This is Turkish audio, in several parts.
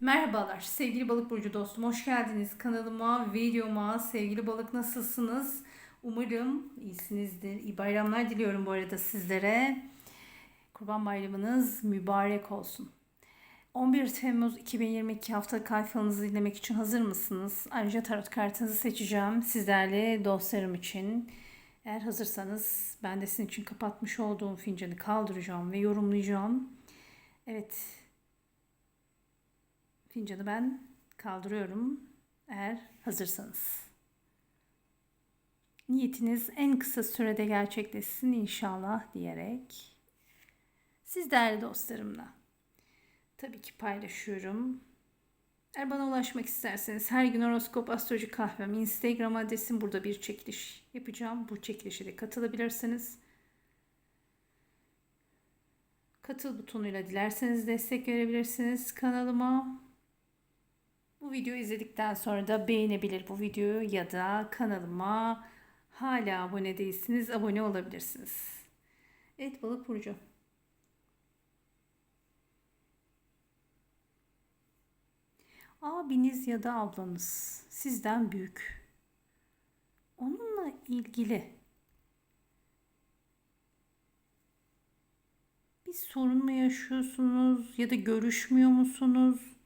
Merhabalar sevgili balık burcu dostum hoş geldiniz kanalıma videoma sevgili balık nasılsınız umarım iyisinizdir iyi bayramlar diliyorum bu arada sizlere kurban bayramınız mübarek olsun 11 Temmuz 2022 haftalık ay falınızı dinlemek için hazır mısınız? Ayrıca tarot kartınızı seçeceğim sizlerle dostlarım için. Eğer hazırsanız ben de sizin için kapatmış olduğum fincanı kaldıracağım ve yorumlayacağım. Evet Fincanı ben kaldırıyorum eğer hazırsanız. Niyetiniz en kısa sürede gerçekleşsin inşallah diyerek siz değerli dostlarımla tabii ki paylaşıyorum. Eğer bana ulaşmak isterseniz her gün horoskop astroloji kahvem Instagram adresim burada bir çekiliş yapacağım. Bu çekilişe de katılabilirsiniz. Katıl butonuyla dilerseniz destek verebilirsiniz kanalıma. Bu videoyu izledikten sonra da beğenebilir bu videoyu ya da kanalıma hala abone değilsiniz abone olabilirsiniz. Evet balık burcu. Abiniz ya da ablanız sizden büyük. Onunla ilgili bir sorun mu yaşıyorsunuz ya da görüşmüyor musunuz?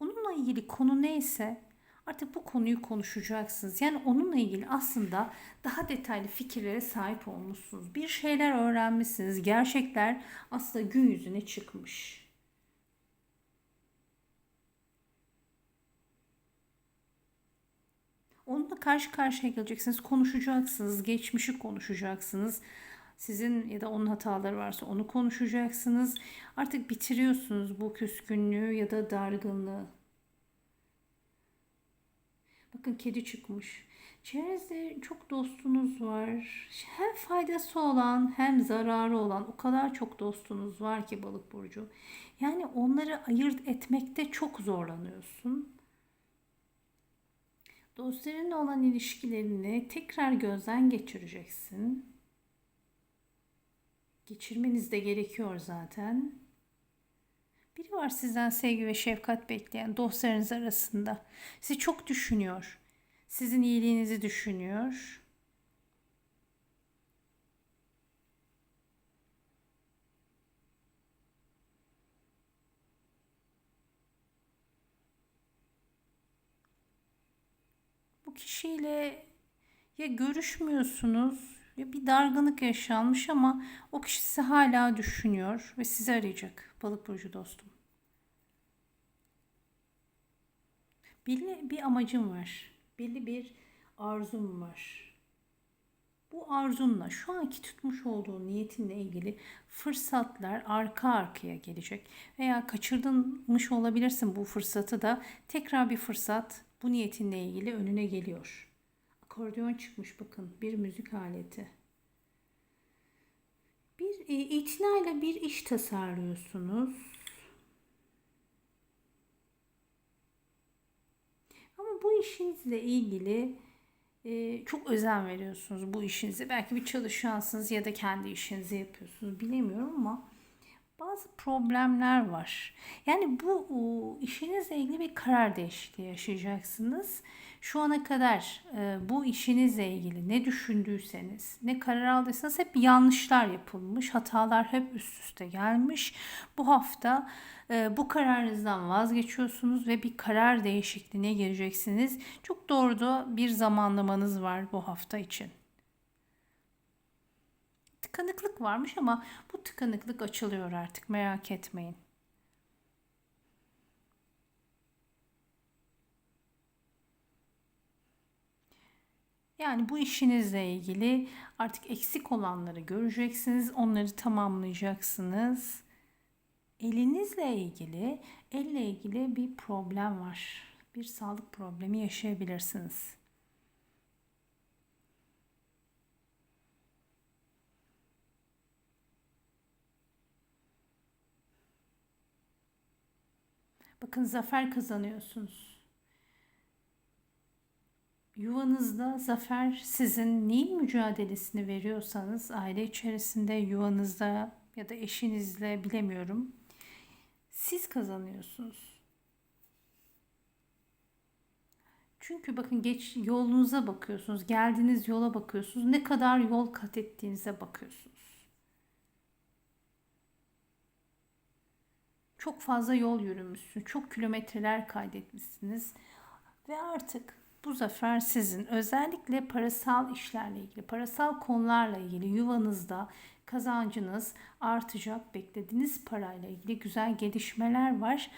Onunla ilgili konu neyse artık bu konuyu konuşacaksınız. Yani onunla ilgili aslında daha detaylı fikirlere sahip olmuşsunuz. Bir şeyler öğrenmişsiniz. Gerçekler aslında gün yüzüne çıkmış. Onunla karşı karşıya geleceksiniz, konuşacaksınız, geçmişi konuşacaksınız. Sizin ya da onun hataları varsa onu konuşacaksınız. Artık bitiriyorsunuz bu küskünlüğü ya da dargınlığı. Bakın kedi çıkmış. Çevrenizde çok dostunuz var. Hem faydası olan hem zararı olan o kadar çok dostunuz var ki balık burcu. Yani onları ayırt etmekte çok zorlanıyorsun. Dostlarınla olan ilişkilerini tekrar gözden geçireceksin. Geçirmeniz de gerekiyor zaten. Biri var sizden sevgi ve şefkat bekleyen dostlarınız arasında. Sizi çok düşünüyor. Sizin iyiliğinizi düşünüyor. Bu kişiyle ya görüşmüyorsunuz ya bir dargınlık yaşanmış ama o kişi sizi hala düşünüyor ve sizi arayacak balık burcu dostum. Belli bir amacım var. Belli bir arzum var. Bu arzunla şu anki tutmuş olduğun niyetinle ilgili fırsatlar arka arkaya gelecek. Veya kaçırılmış olabilirsin bu fırsatı da tekrar bir fırsat bu niyetinle ilgili önüne geliyor. Akordeon çıkmış bakın bir müzik aleti. E, itinayla bir iş tasarlıyorsunuz bu işinizle ilgili e, çok özen veriyorsunuz bu işinize. Belki bir çalışansınız ya da kendi işinizi yapıyorsunuz bilemiyorum ama bazı problemler var. Yani bu işinizle ilgili bir karar değişikliği yaşayacaksınız. Şu ana kadar e, bu işinizle ilgili ne düşündüyseniz, ne karar aldıysanız hep yanlışlar yapılmış, hatalar hep üst üste gelmiş. Bu hafta e, bu kararınızdan vazgeçiyorsunuz ve bir karar değişikliğine gireceksiniz. Çok doğru da bir zamanlamanız var bu hafta için tıkanıklık varmış ama bu tıkanıklık açılıyor artık merak etmeyin. Yani bu işinizle ilgili artık eksik olanları göreceksiniz, onları tamamlayacaksınız. Elinizle ilgili, elle ilgili bir problem var. Bir sağlık problemi yaşayabilirsiniz. Bakın zafer kazanıyorsunuz. Yuvanızda zafer sizin neyin mücadelesini veriyorsanız aile içerisinde yuvanızda ya da eşinizle bilemiyorum. Siz kazanıyorsunuz. Çünkü bakın geç yolunuza bakıyorsunuz. Geldiğiniz yola bakıyorsunuz. Ne kadar yol kat ettiğinize bakıyorsunuz. Çok fazla yol yürümüşsünüz. Çok kilometreler kaydetmişsiniz. Ve artık bu zafer sizin. Özellikle parasal işlerle ilgili, parasal konularla ilgili yuvanızda kazancınız artacak. Beklediğiniz parayla ilgili güzel gelişmeler var.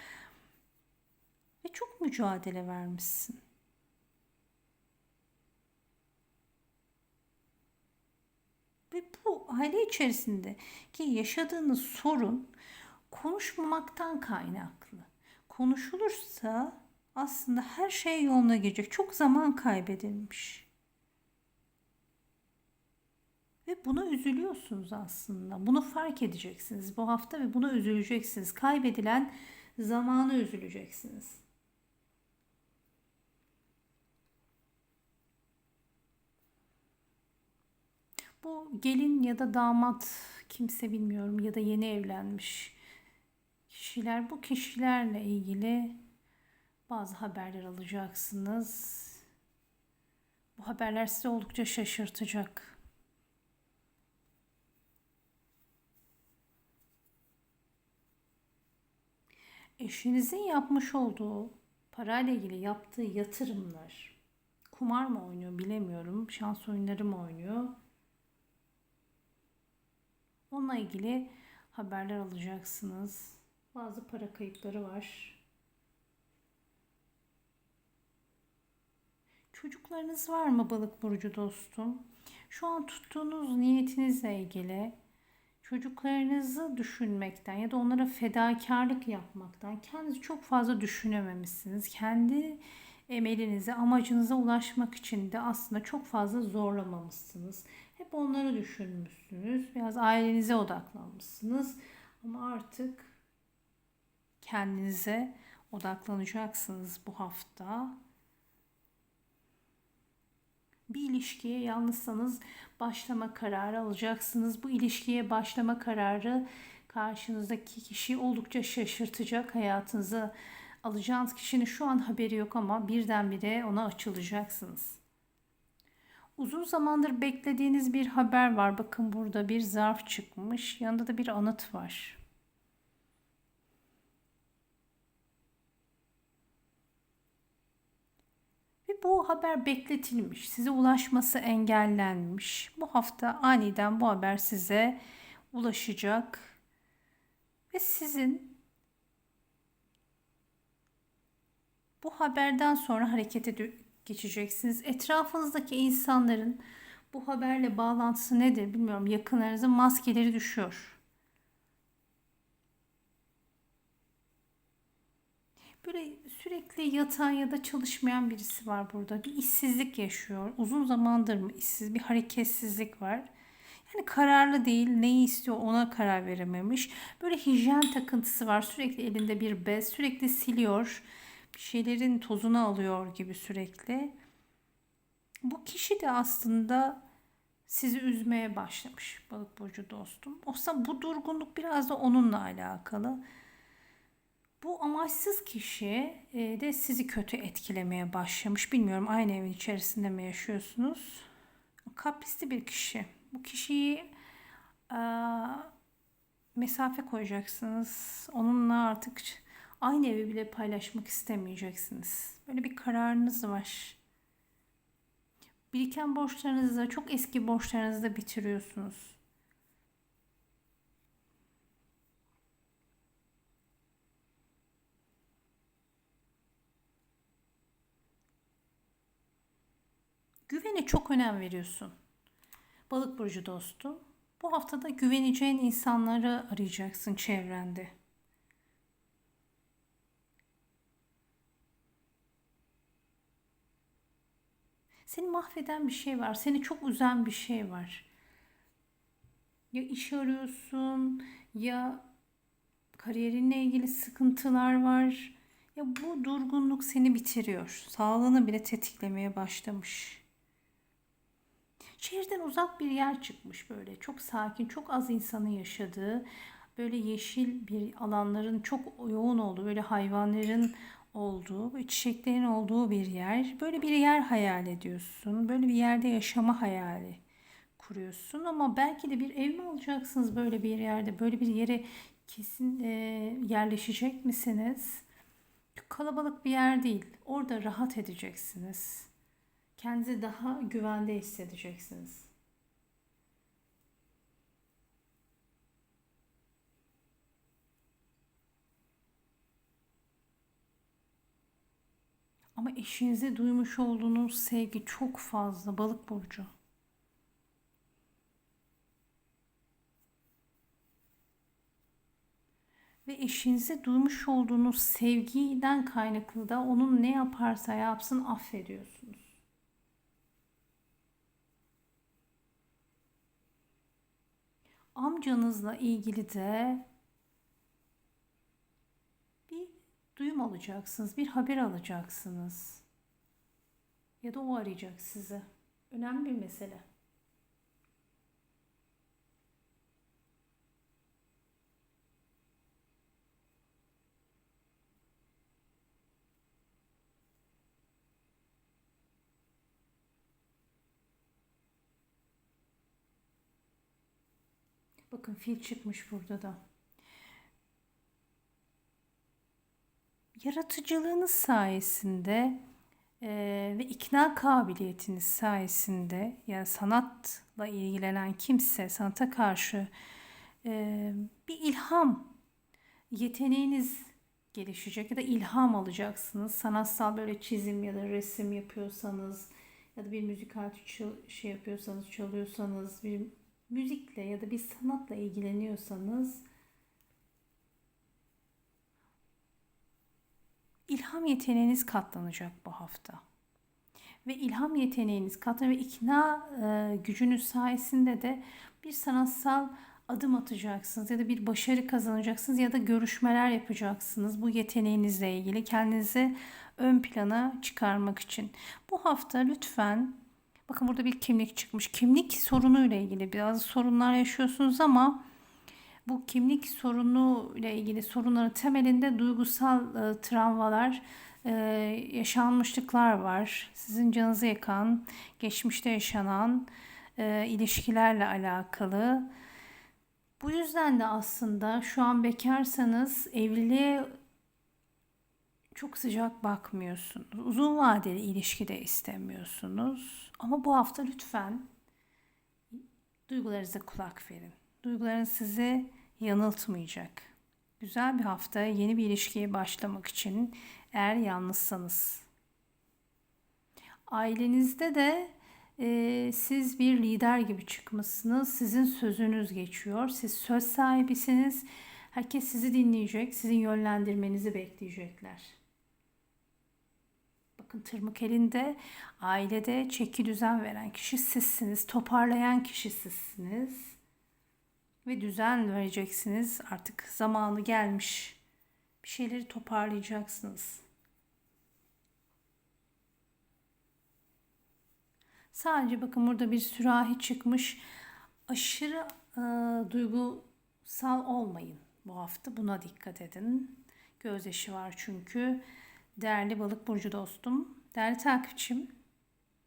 Ve çok mücadele vermişsin. Ve bu aile içerisinde ki yaşadığınız sorun konuşmamaktan kaynaklı. Konuşulursa aslında her şey yoluna girecek. Çok zaman kaybedilmiş. Ve buna üzülüyorsunuz aslında. Bunu fark edeceksiniz bu hafta ve buna üzüleceksiniz. Kaybedilen zamanı üzüleceksiniz. Bu gelin ya da damat kimse bilmiyorum ya da yeni evlenmiş kişiler bu kişilerle ilgili bazı haberler alacaksınız. Bu haberler sizi oldukça şaşırtacak. Eşinizin yapmış olduğu parayla ilgili yaptığı yatırımlar, kumar mı oynuyor bilemiyorum, şans oyunları mı oynuyor? Onunla ilgili haberler alacaksınız. Bazı para kayıpları var. Çocuklarınız var mı balık burcu dostum? Şu an tuttuğunuz niyetinizle ilgili çocuklarınızı düşünmekten ya da onlara fedakarlık yapmaktan kendinizi çok fazla düşünememişsiniz. Kendi emelinize, amacınıza ulaşmak için de aslında çok fazla zorlamamışsınız. Hep onları düşünmüşsünüz. Biraz ailenize odaklanmışsınız. Ama artık kendinize odaklanacaksınız bu hafta. Bir ilişkiye yalnızsanız başlama kararı alacaksınız. Bu ilişkiye başlama kararı karşınızdaki kişi oldukça şaşırtacak. Hayatınıza alacağınız kişinin şu an haberi yok ama birdenbire ona açılacaksınız. Uzun zamandır beklediğiniz bir haber var. Bakın burada bir zarf çıkmış. Yanında da bir anıt var. Ve bu haber bekletilmiş. Size ulaşması engellenmiş. Bu hafta aniden bu haber size ulaşacak. Ve sizin bu haberden sonra harekete geçeceksiniz. Etrafınızdaki insanların bu haberle bağlantısı nedir bilmiyorum. Yakınlarınızın maskeleri düşüyor. Böyle sürekli yatan ya da çalışmayan birisi var burada. Bir işsizlik yaşıyor. Uzun zamandır mı işsiz? Bir hareketsizlik var. Yani kararlı değil. Neyi istiyor ona karar verememiş. Böyle hijyen takıntısı var. Sürekli elinde bir bez. Sürekli siliyor. Bir şeylerin tozunu alıyor gibi sürekli. Bu kişi de aslında sizi üzmeye başlamış balık burcu dostum. Oysa bu durgunluk biraz da onunla alakalı. Bu amaçsız kişi e, de sizi kötü etkilemeye başlamış. Bilmiyorum aynı evin içerisinde mi yaşıyorsunuz? Kaprisli bir kişi. Bu kişiyi e, mesafe koyacaksınız. Onunla artık aynı evi bile paylaşmak istemeyeceksiniz. Böyle bir kararınız var. Biriken borçlarınızı, çok eski borçlarınızı da bitiriyorsunuz. Çok önem veriyorsun. Balık burcu dostum. Bu haftada güveneceğin insanları arayacaksın çevrende. Seni mahveden bir şey var. Seni çok üzen bir şey var. Ya iş arıyorsun ya kariyerinle ilgili sıkıntılar var. Ya bu durgunluk seni bitiriyor. Sağlığını bile tetiklemeye başlamış. Şehirden uzak bir yer çıkmış böyle. Çok sakin, çok az insanın yaşadığı, böyle yeşil bir alanların çok yoğun olduğu, böyle hayvanların olduğu, çiçeklerin olduğu bir yer. Böyle bir yer hayal ediyorsun. Böyle bir yerde yaşama hayali kuruyorsun ama belki de bir ev mi alacaksınız böyle bir yerde? Böyle bir yere kesin e, yerleşecek misiniz? Kalabalık bir yer değil. Orada rahat edeceksiniz. Kendinizi daha güvende hissedeceksiniz. Ama eşinize duymuş olduğunuz sevgi çok fazla balık burcu. Ve eşinize duymuş olduğunuz sevgiden kaynaklı da onun ne yaparsa yapsın affediyorsunuz. Amcanızla ilgili de bir duyum alacaksınız, bir haber alacaksınız. Ya da o arayacak sizi. Önemli bir mesele. Bakın fil çıkmış burada da. Yaratıcılığınız sayesinde e, ve ikna kabiliyetiniz sayesinde yani sanatla ilgilenen kimse sanata karşı e, bir ilham yeteneğiniz gelişecek ya da ilham alacaksınız. Sanatsal böyle çizim ya da resim yapıyorsanız ya da bir müzik aleti şey yapıyorsanız, çalıyorsanız, bir müzikle ya da bir sanatla ilgileniyorsanız ilham yeteneğiniz katlanacak bu hafta. Ve ilham yeteneğiniz katlanacak ve ikna e, gücünüz sayesinde de bir sanatsal adım atacaksınız ya da bir başarı kazanacaksınız ya da görüşmeler yapacaksınız bu yeteneğinizle ilgili kendinizi ön plana çıkarmak için. Bu hafta lütfen Bakın burada bir kimlik çıkmış. Kimlik sorunuyla ilgili biraz sorunlar yaşıyorsunuz ama bu kimlik sorunu ile ilgili sorunların temelinde duygusal e, travmalar, e, yaşanmışlıklar var. Sizin canınızı yakan, geçmişte yaşanan e, ilişkilerle alakalı. Bu yüzden de aslında şu an bekarsanız evliliğe çok sıcak bakmıyorsunuz. Uzun vadeli ilişki de istemiyorsunuz. Ama bu hafta lütfen duygularınıza kulak verin. Duygularınız sizi yanıltmayacak. Güzel bir hafta yeni bir ilişkiye başlamak için eğer yalnızsanız. Ailenizde de e, siz bir lider gibi çıkmışsınız. Sizin sözünüz geçiyor. Siz söz sahibisiniz. Herkes sizi dinleyecek. Sizin yönlendirmenizi bekleyecekler. Bakın tırmık elinde ailede çeki düzen veren kişi sizsiniz. Toparlayan kişi sizsiniz. Ve düzen vereceksiniz. Artık zamanı gelmiş. Bir şeyleri toparlayacaksınız. Sadece bakın burada bir sürahi çıkmış. Aşırı e, duygusal olmayın bu hafta. Buna dikkat edin. Gözyaşı var çünkü. Değerli balık burcu dostum, değerli takipçim.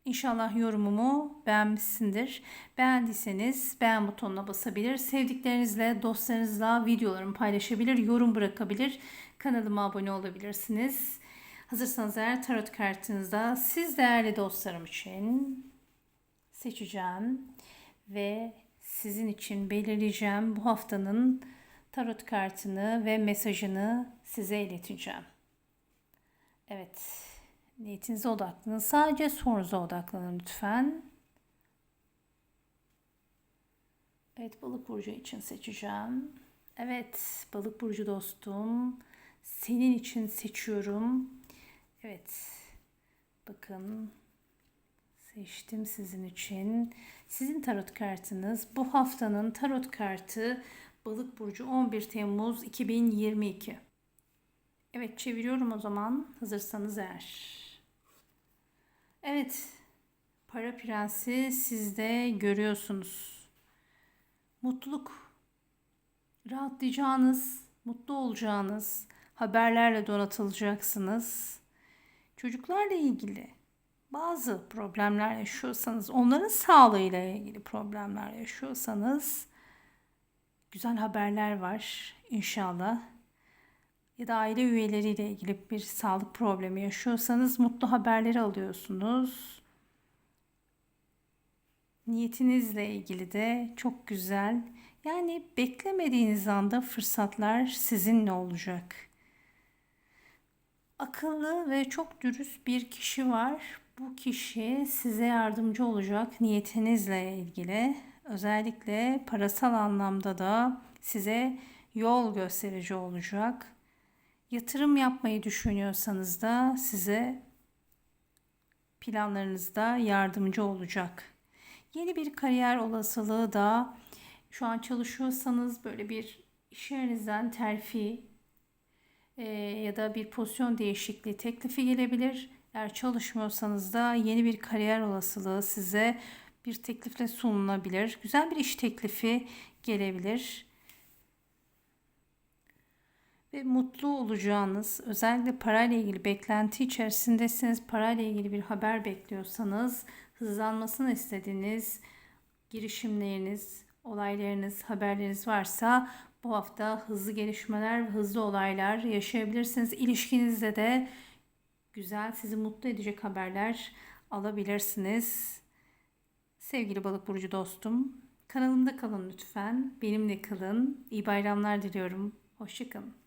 İnşallah yorumumu beğenmişsindir. Beğendiyseniz beğen butonuna basabilir. Sevdiklerinizle, dostlarınızla videolarımı paylaşabilir, yorum bırakabilir. Kanalıma abone olabilirsiniz. Hazırsanız eğer tarot kartınızda siz değerli dostlarım için seçeceğim ve sizin için belirleyeceğim bu haftanın tarot kartını ve mesajını size ileteceğim. Evet. Niyetinize odaklanın. Sadece sorunuza odaklanın lütfen. Evet balık burcu için seçeceğim. Evet balık burcu dostum. Senin için seçiyorum. Evet. Bakın seçtim sizin için. Sizin tarot kartınız bu haftanın tarot kartı Balık burcu 11 Temmuz 2022. Evet çeviriyorum o zaman hazırsanız eğer. Evet Para prensi sizde görüyorsunuz. Mutluluk. Rahatlayacağınız, mutlu olacağınız haberlerle donatılacaksınız. Çocuklarla ilgili bazı problemler yaşıyorsanız, onların sağlığıyla ilgili problemler yaşıyorsanız güzel haberler var inşallah. Ya da aile üyeleriyle ilgili bir sağlık problemi yaşıyorsanız mutlu haberleri alıyorsunuz. Niyetinizle ilgili de çok güzel. Yani beklemediğiniz anda fırsatlar sizinle olacak. Akıllı ve çok dürüst bir kişi var. Bu kişi size yardımcı olacak niyetinizle ilgili. Özellikle parasal anlamda da size yol gösterici olacak. Yatırım yapmayı düşünüyorsanız da size planlarınızda yardımcı olacak. Yeni bir kariyer olasılığı da şu an çalışıyorsanız böyle bir iş yerinizden terfi e, ya da bir pozisyon değişikliği teklifi gelebilir. Eğer çalışmıyorsanız da yeni bir kariyer olasılığı size bir teklifle sunulabilir. Güzel bir iş teklifi gelebilir. Ve mutlu olacağınız, özellikle parayla ilgili beklenti içerisindesiniz, parayla ilgili bir haber bekliyorsanız, hızlanmasını istediğiniz girişimleriniz, olaylarınız, haberleriniz varsa bu hafta hızlı gelişmeler hızlı olaylar yaşayabilirsiniz. İlişkinizde de güzel, sizi mutlu edecek haberler alabilirsiniz. Sevgili balık burcu dostum, kanalımda kalın lütfen. Benimle kalın. İyi bayramlar diliyorum. Hoşçakalın.